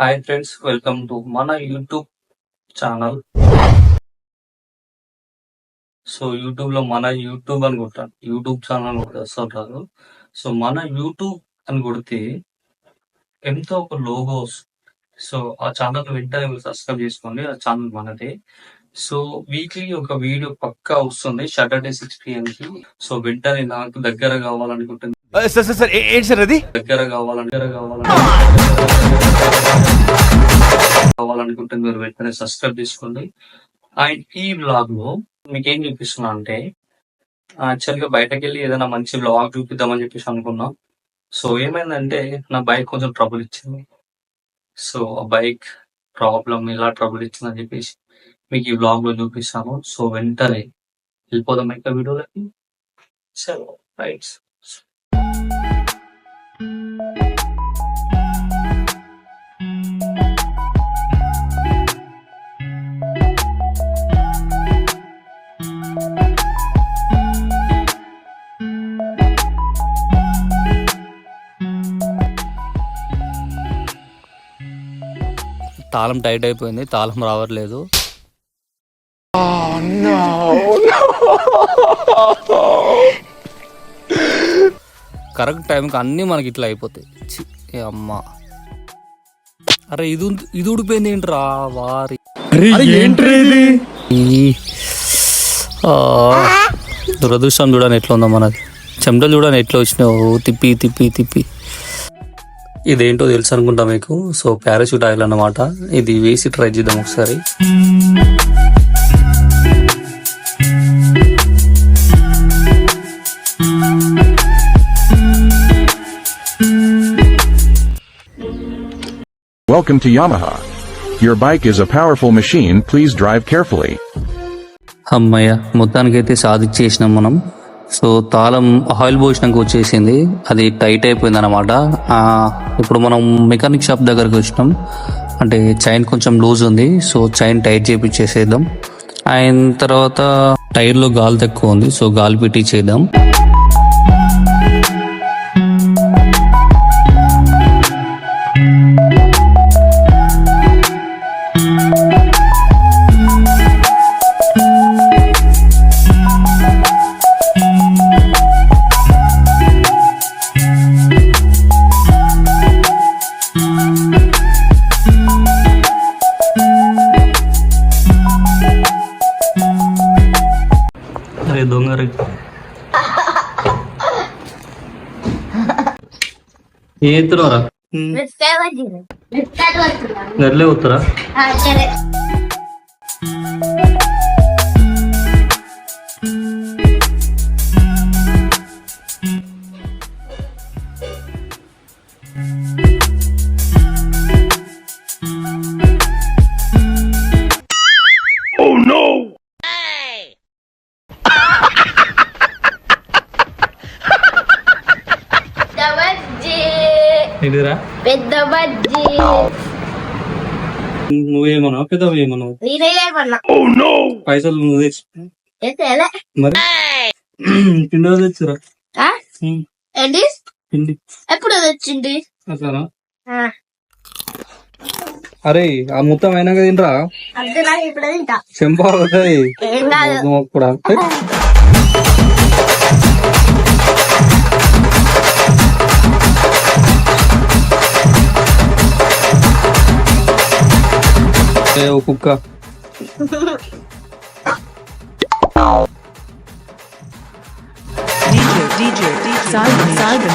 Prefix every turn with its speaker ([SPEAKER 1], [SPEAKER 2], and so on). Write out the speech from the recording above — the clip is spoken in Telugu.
[SPEAKER 1] హాయ్ ఫ్రెండ్స్ వెల్కమ్ టు మన యూట్యూబ్ ఛానల్ సో యూట్యూబ్లో మన యూట్యూబ్ అని కొట్టాను యూట్యూబ్ ఛానల్ వస్తుంటారు సో మన యూట్యూబ్ అని కొడితే ఎంతో ఒక లోగోస్ సో ఆ ఛానల్ వెంటనే మీరు సబ్స్క్రైబ్ చేసుకోండి. ఆ ఛానల్ మనదే. సో వీక్లీ ఒక వీడియో పక్కా వస్తుంది. సాటర్డే సిక్స్ పిఎం కి. సో వెంటనే నాకు దగ్గర కావాలనుకుంటుంది
[SPEAKER 2] సార్ సార్ సార్ ఏంటి సార్ అది?
[SPEAKER 1] దగ్గర కావాలని కావాలనుకుంటే మీరు వెంటనే సబ్స్క్రైబ్ చేసుకోండి అండ్ ఈ బ్లాగ్లో మీకు ఏం చూపిస్తున్నా అంటే యాక్చువల్గా బయటకు వెళ్ళి ఏదైనా మంచి బ్లాగ్ చూపిద్దామని చెప్పేసి అనుకున్నాం. సో ఏమైందంటే నా బైక్ కొంచెం ట్రబుల్ ఇచ్చింది. సో ఆ బైక్ ప్రాబ్లం ఇలా ట్రబుల్ ఇచ్చిందని చెప్పేసి మీకు ఈ బ్లాగ్లో చూపిస్తాను సో వెంటనే వెళ్ళిపోదాం ఇంకా వీడియోలకి. సో రైట్స్
[SPEAKER 3] తాళం టైట్ అయిపోయింది తాళం రావట్లేదు. Oh, కరెక్ట్ టైంకి అన్నీ మనకి ఇట్లా అయిపోతాయి. ఏ అమ్మా. అరే ఇది ఇది ఉడిపోయింది ఏంట్రా? వారి. దురదృష్టం చూడని ఎట్లా ఉందో మనది. చెమటలు చూడని ఎట్లా వచ్చినావు? తిప్పి తిప్పి తిప్పి. ఇదేంటో తెలుసు అనుకుంటా మీకు. సో పారాషూట్ ఆయిల్ అన్నమాట. ఇది వేసి ట్రై చేద్దాం ఒకసారి.
[SPEAKER 4] Welcome to Yamaha. Your bike is a powerful machine, please drive carefully.
[SPEAKER 3] అమ్మయ్య మొత్తానికైతే సాధించేసినాం మనం. సో తాళం ఆయిల్ పోసినాక వచ్చేసింది. అది టైట్ అయిపోయింది అనమాట ఇప్పుడు మనం మెకానిక్ షాప్ దగ్గరకు వచ్చినాం. అంటే చైన్ కొంచెం లూజ్ ఉంది. సో చైన్ టైట్ చేపించేసేద్దాం. అయిన తర్వాత టైర్లో గాలి తక్కువ ఉంది. సో గాలి పెట్టి చేద్దాం. అరే దొంగ రే. ఏ ఎత్తురారా గర్లే వస్తారా
[SPEAKER 1] ఇదిరా.
[SPEAKER 5] పెద్ద బజ్జీ.
[SPEAKER 1] నువ్వేమన్నావు? పెద్ద ఏమన్నావు
[SPEAKER 5] నేనే చేయమన్నా
[SPEAKER 1] పైసలు నువ్వు తెచ్చు
[SPEAKER 5] ఏంటేలే
[SPEAKER 1] మరి? పిండి రోజు తెచ్చురా?
[SPEAKER 5] ఏంటి?
[SPEAKER 1] పిండి.
[SPEAKER 5] ఎప్పుడు
[SPEAKER 1] అట్లానా?
[SPEAKER 5] ఆ,
[SPEAKER 1] అరే ఆ మొత్తం అయినాక తినరా
[SPEAKER 5] అంతే నాకు ఇప్పుడు
[SPEAKER 1] É o Cuca.
[SPEAKER 6] DJ, DJ, Cyber,